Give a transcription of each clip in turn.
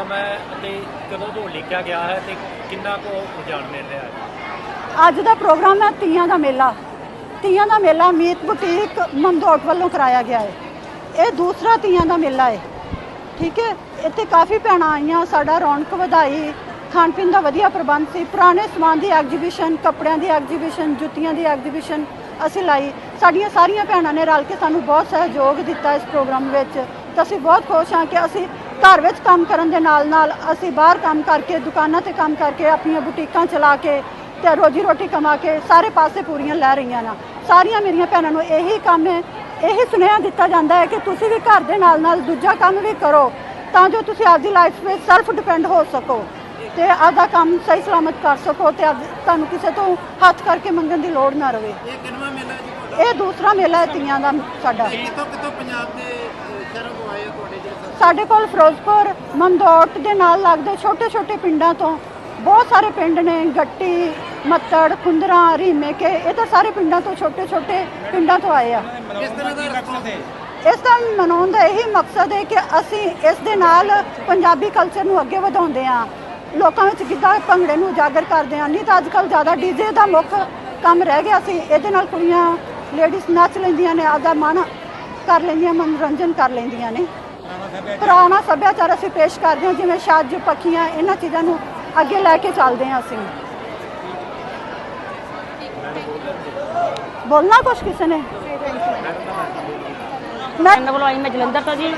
Programme ਹੈ ਅਤੇ ਕਦੋਂ ਤੋਂ ਲਿਖਿਆ ਗਿਆ ਹੈ ਤੇ ਕਿੰਨਾ ਕੁ ਰੁਝਾਨ ਮਿਲ ਰਿਹਾ ਹੈ? ਅੱਜ ਦਾ ਪ੍ਰੋਗਰਾਮ ਹੈ ਤੀਆਂ ਦਾ ਮੇਲਾ। ਤੀਆਂ ਦਾ ਮੇਲਾ ਮੀਤ ਬੁਟੀਕ ਮੰਦੋਟ ਵੱਲੋਂ ਕਰਾਇਆ ਗਿਆ ਹੈ। ਇਹ ਦੂਸਰਾ ਤੀਆਂ ਦਾ ਮੇਲਾ ਹੈ। ਠੀਕ ਹੈ? ਇੱਥੇ ਕਾਫੀ ਭੈਣਾਂ ਆਈਆਂ, ਸਾਡਾ ਰੌਣਕ ਵਧਾਈ, ਖਾਣ ਪੀਣ ਦਾ ਵਧੀਆ ਪ੍ਰਬੰਧ ਸੀ। ਪੁਰਾਣੇ ਸਮਾਨ ਦੀ ਐਗਜੀਬਿਸ਼ਨ, ਕੱਪੜਿਆਂ ਦੀ ਐਗਜੀਬਿਸ਼ਨ, ਜੁੱਤੀਆਂ ਦੀ ਐਗਜੀਬਿਸ਼ਨ ਅਸੀਂ ਲਾਈ। ਸਾਡੀਆਂ ਸਾਰੀਆਂ ਭੈਣਾਂ ਨੇ ਰਲ ਕੇ ਸਾਨੂੰ ਬਹੁਤ ਸਹਿਯੋਗ ਦਿੱਤਾ ਇਸ ਪ੍ਰੋਗਰਾਮ ਵਿੱਚ। ਤਾਂ ਅਸੀਂ ਬਹੁਤ ਖੁਸ਼ ਹਾਂ ਕਿ ਅਸੀਂ ਘਰ ਵਿੱਚ ਕੰਮ ਕਰਨ ਦੇ ਨਾਲ ਨਾਲ ਅਸੀਂ ਬਾਹਰ ਕੰਮ ਕਰਕੇ, ਦੁਕਾਨਾਂ ਤੇ ਕੰਮ ਕਰਕੇ ਆਪਣੀਆਂ ਬੁਟੀਕਾਂ ਚਲਾ ਕੇ ਤੇ ਰੋਜੀ ਰੋਟੀ ਕਮਾ ਕੇ ਸਾਰੇ ਪਾਸੇ ਪੂਰੀਆਂ ਲੈ ਰਹੀਆਂ ਨਾ। ਸਾਰੀਆਂ ਮੇਰੀਆਂ ਭੈਣਾਂ ਨੂੰ ਇਹੀ ਕੰਮ ਹੈ, ਇਹੀ ਸੁਨੇਹਾ ਦਿੱਤਾ ਜਾਂਦਾ ਹੈ ਕਿ ਤੁਸੀਂ ਵੀ ਘਰ ਦੇ ਨਾਲ ਨਾਲ ਦੂਜਾ ਕੰਮ ਵੀ ਕਰੋ ਤਾਂ ਜੋ ਤੁਸੀਂ ਆਪਦੀ ਲਾਈਫ ਵਿੱਚ ਸੈਲਫ ਡਿਪੈਂਡ ਹੋ ਸਕੋ। ਤੇ ਆਪਦਾ ਕੰਮ ਸਹੀ ਸਲਾਮਤ ਕਰ ਸਕੋ ਤੇ ਆਪਦੀ- ਤੁਹਾਨੂੰ ਕਿਸੇ ਤੋਂ ਹੱਥ ਕਰਕੇ ਮੰਗਣ ਦੀ ਲੋੜ ਨਾ ਰਵੇ। ਇਹ ਕਿੰਨਵਾਂ ਮੇਲਾ ਜੀ ਤੁਹਾਡਾ? ਇਹ ਦੂਸਰਾ ਮੇਲਾ ਹੈ ਤੀਆਂ ਦਾ ਸਾਡਾ। ਇਹ ਕਿੱਥੋਂ ਕਿੱਥੋਂ ਪੰਜਾਬ ਦੇ ਅਹ, ਸ਼ਹਿਰੋਂ ਤੋਂ ਆਏ ਤੁਹਾਡੇ ਜਿਹੜੇ ਸਾਡੇ ਕੋਲ ਫਿਰੋਜ਼ਪੁਰ ਮੰਦੋਟ ਦੇ ਨਾਲ ਲੱਗਦੇ ਛੋਟੇ ਛੋਟੇ ਪਿੰਡਾਂ ਤੋਂ ਬਹੁਤ ਸਾਰੇ ਪਿੰਡ ਨੇ ਗੱਟੀ ਮੱਤੜ ਖੁੰਦਰਾ ਰੀਮੇਕੇ ਇਹ ਤਾਂ ਸਾਰੇ ਪਿੰਡਾਂ ਤੋਂ ਛੋਟੇ ਛੋਟੇ ਪਿੰਡਾਂ ਤੋਂ ਆਏ ਆ। ਕਿਸ ਤਰ੍ਹਾਂ ਦਾ ਮਕਸਦ ਹੈ ਇਸ ਦਾ ਮਨਾਉਣ ਦਾ ਇਹੀ ਮਕਸਦ ਹੈ ਕਿ ਅਸੀਂ ਇਸ ਦੇ ਨਾਲ ਪੰਜਾਬੀ ਕਲਚਰ ਨੂੰ ਅੱਗੇ ਵਧਾਉਂਦੇ ਹਾਂ। ਲੋਕਾਂ ਵਿੱਚ ਗਿੱਧਾ ਭੰਗੜੇ ਨੂੰ ਉਜਾਗਰ ਕਰਦੇ ਹਾਂ ਨਹੀਂ ਤਾਂ ਅੱਜ ਜ਼ਿਆਦਾ ਡੀਜੇ ਦਾ ਮੁੱਖ ਕੰਮ ਰਹਿ ਗਿਆ ਸੀ। ਇਹਦੇ ਨਾਲ ਕੁੜੀਆਂ ਲੇਡੀਜ਼ ਨੱਚ ਲੈਂਦੀਆਂ ਨੇ ਆਪਦਾ ਮਨ ਕਰ ਲੈਂਦੀਆਂ ਮਨੋਰੰਜਨ ਕਰ ਲੈਂਦੀਆਂ ਨੇ। ਪੁਰਾਣਾ ਸੱਭਿਆਚਾਰ ਅਸੀਂ ਪੇਸ਼ ਕਰਦੇ ਹਾਂ ਜਿਵੇਂ ਛੱਜ ਪੱਖੀਆਂ ਇਹਨਾਂ ਚੀਜ਼ਾਂ ਨੂੰ ਅੱਗੇ ਲੈ ਕੇ ਚੱਲਦੇ ਹਾਂ ਅਸੀਂ। ਬੋਲਣਾ ਕੁਛ ਕਿਸੇ ਨੇ? ਮੈਂ ਵੱਲੋਂ ਆਈ ਮੈਂ ਜਲੰਧਰ ਤੋਂ ਜੀ।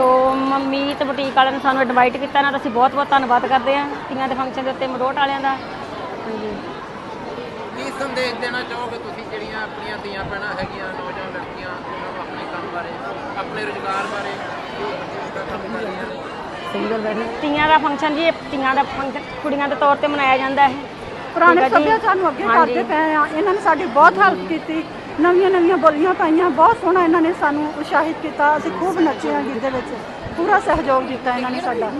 ਤੋ ਮੰਮੀ ਤੇ ਬੁਟੀਕ ਵਾਲਿਆਂ ਨੇ ਸਾਨੂੰ ਇਨਵਾਈਟ ਕੀਤਾ ਨਾ ਤਾਂ ਅਸੀਂ ਬਹੁਤ ਬਹੁਤ ਧੰਨਵਾਦ ਕਰਦੇ ਹਾਂ ਤੀਆਂ ਦੇ ਫੰਕਸ਼ਨ ਦੇ ਉੱਤੇ ਮਰੋਟ ਵਾਲਿਆਂ ਦਾ। ਹਾਂਜੀ। ਕੀ ਸੰਦੇਸ਼ ਦੇਣਾ ਚਾਹੋਗੇ ਤੁਸੀਂ ਜਿਹੜੀਆਂ ਆਪਣੀਆਂ ਧੀਆਂ ਭੈਣਾਂ ਹੈਗੀਆਂ ਨੌਜਵਾਨ ਲੜਕੀਆਂ ਉਹਨਾਂ ਨੂੰ ਆਪਣੇ ਕੰਮ ਬਾਰੇ ਆਪਣੇ ਰੁਜ਼ਗਾਰ ਬਾਰੇ ਰਹੀਆਂ ਨੇ ਤੀਆਂ ਦਾ ਫੰਕਸ਼ਨ ਜੀ ਇਹ ਤੀਆਂ ਦਾ ਫੰਕਸ਼ਨ ਕੁੜੀਆਂ ਦੇ ਤੌਰ ਤੇ ਮਨਾਇਆ ਜਾਂਦਾ ਹੈ। ਪੁਰਾਣੇ ਠੀਕ ਆ ਜੀ। ਸੱਭਿਆਚਾਰ ਨੂੰ ਅੱਗੇ ਹਾਂਜੀ। ਕਰਦੇ ਪਏ ਆ ਇਹਨਾਂ ਨੇ ਸਾਡੀ ਬਹੁਤ ਹੈਲਪ ਕੀਤੀ। ਨਵੀਆਂ ਨਵੀਆਂ ਬੋਲੀਆਂ ਪਾਈਆਂ, ਬਹੁਤ ਸੋਹਣਾ ਇਹਨਾਂ ਨੇ ਸਾਨੂੰ ਉਤਸ਼ਾਹਿਤ ਕੀਤਾ। ਅਸੀਂ ਖੂਬ ਨੱਚੇ ਹਾਂ ਗਿੱਧੇ ਵਿੱਚ। ਪੂਰਾ ਸਹਿਯੋਗ ਦਿੱਤਾ ਇਹਨਾਂ ਨੇ ਸਾਡਾ।